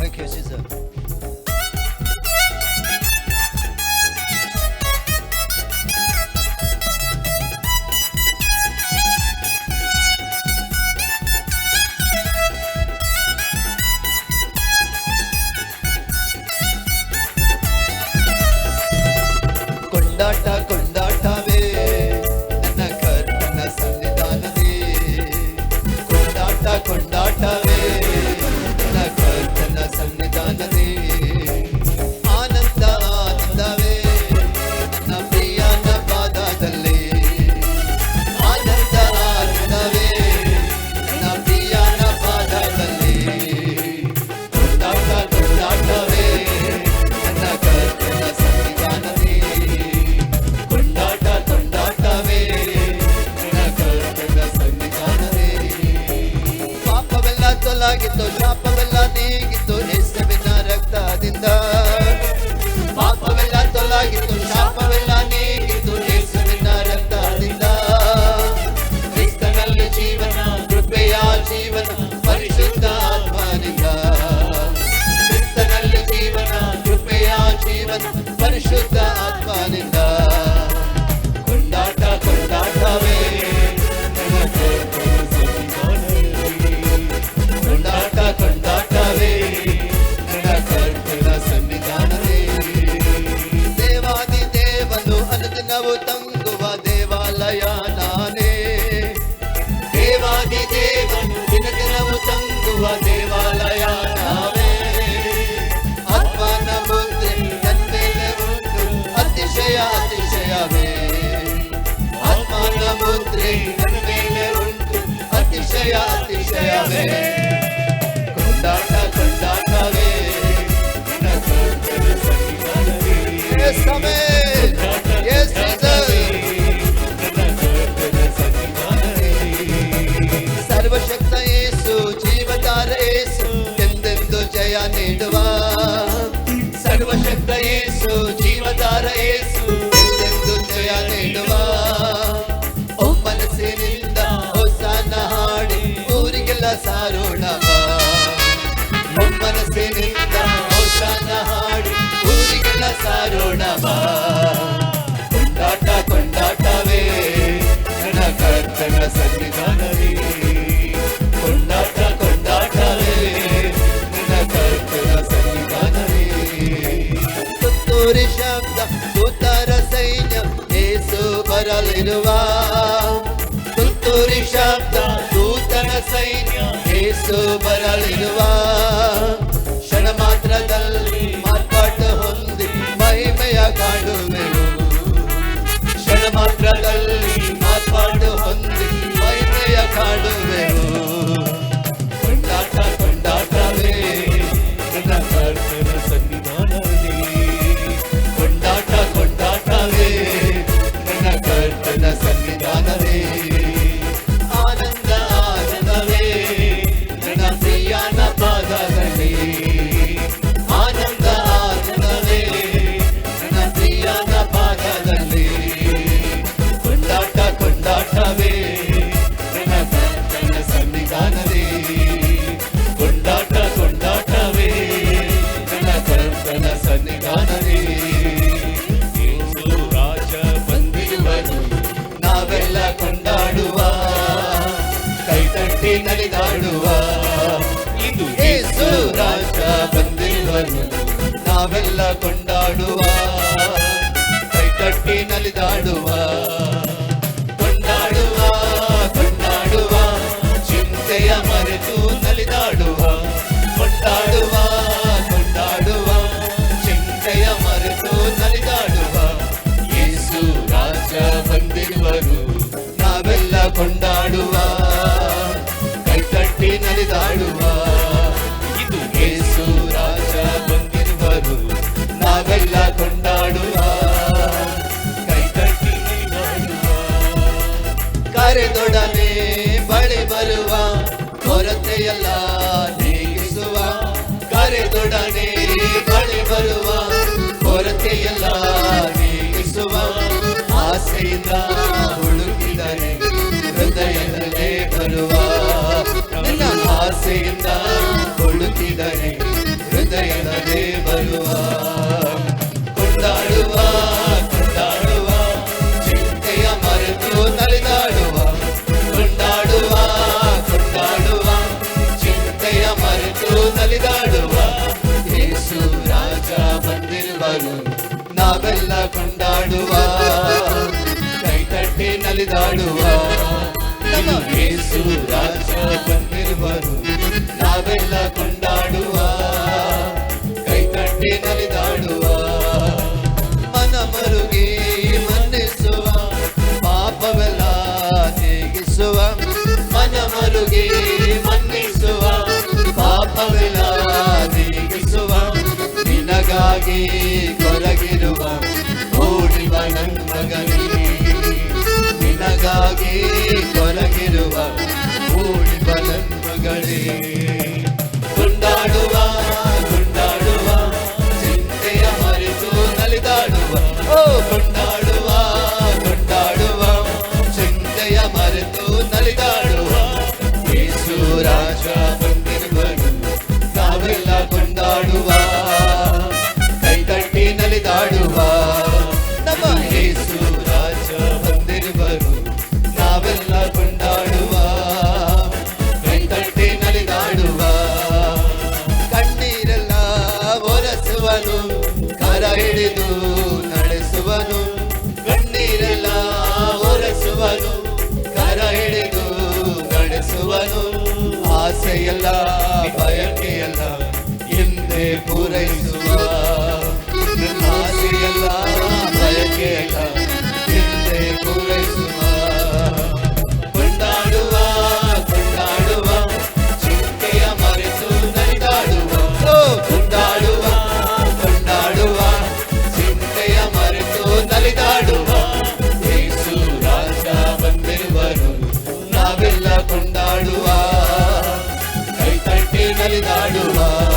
Thank you, पापवला Negi तो इस बिना रखता ज़िंदा पापवला तो लागी तो शापा Deus. ಅರುಣವ. ಮನಸ್ಸಿನಿಂದ ಔಷಧ ಹಾಡಿ ಊರಿಗಳ ಸಾರೋಣವ. ಕೊಂಡಾಟ ಕೊಂಡಾಟವೇ. ನನ್ನ ಕರ್ತನ ಸನ್ನಿಧಾನವೇ. ಏಸು ಬರಲಿರುವ ಕ್ಷಣ ಮಾತ್ರದಲ್ಲಿ ಮಾರ್ಪಾಟ ಹೊಂದಿ ಮಹಿಮೆಯ ಕಾಣುವೆವು ಕ್ಷಣ ಮಾತ್ರದಲ್ಲಿ ಮಾರ್ಪಾಟ ಹೊಂದಿ ಮಹಿಮೆಯ ಕಾಣುವೆವು ಕಟ್ಟಿ ನಡೆದಾಡುವ. ಇದು ಏಸು ರಾಜ ಬಂದಿರುವನು. ನಾವೆಲ್ಲ ಕೊಂಡಾಡುವ. ಎಲ್ಲ ನೀಗಿಸುವ ಕರೆದೊಡನೆ ಕಳೆ ಬರುವ ಕೊರತೆಯಲ್ಲ ನೀಗಿಸುವ ಆಸೆಯಿಂದ ಹುಡುಕಿದರೆ ಹೃದಯದಲ್ಲೇ ಬರುವ ಆಸೆಯಿಂದ ಹುಡುಕಿದರೆ ನಮ್ಮ ಯೇಸು ರಾಜ ಬಂದಿರುವರು. ನಾವೆಲ್ಲ ಕೊಂಡಾಡುವ? ಕೈತಟ್ಟಿ ನಲಿದಾಡುವ ಮನ ಮರುಗಿ ಮನ್ನಿಸುವ? ಪಾಪವೆಲ್ಲ ನೀಗಿಸುವ ಮನ ಮರುಗಿ ಮನ್ನಿಸುವ? ಪಾಪವೆಲ್ಲ ನೀಗಿಸುವ ನಿನಗಾಗಿ ಕೊರಗಿರುವ ಓಡಿವ ನನ್ಮಗನೇ ನಿನಗಾಗಿ ಕೊರಗಿರುವ ಮೂಡಿ ನನ್ಮಗಳೇ ಗುಂಡಾಡುವ ಗುಂಡಾಡುವ, ಚಿಂತೆಯ ಮರೆತು ನಲಿದಾಡುವ. ಓ, ಗುಂಡಾಡುವ ಗುಂಡಾಡುವ, ಚಿಂತೆಯ ಮರೆತು ನಲಿದಾಡುವ. ನಡೆಸುವನು ಆಸೆಯಲ್ಲ ಬಯಕೆಯಲ್ಲ ಹಿಂದೆ ಪೂರೈಸುವ കളിതാടുവാൻ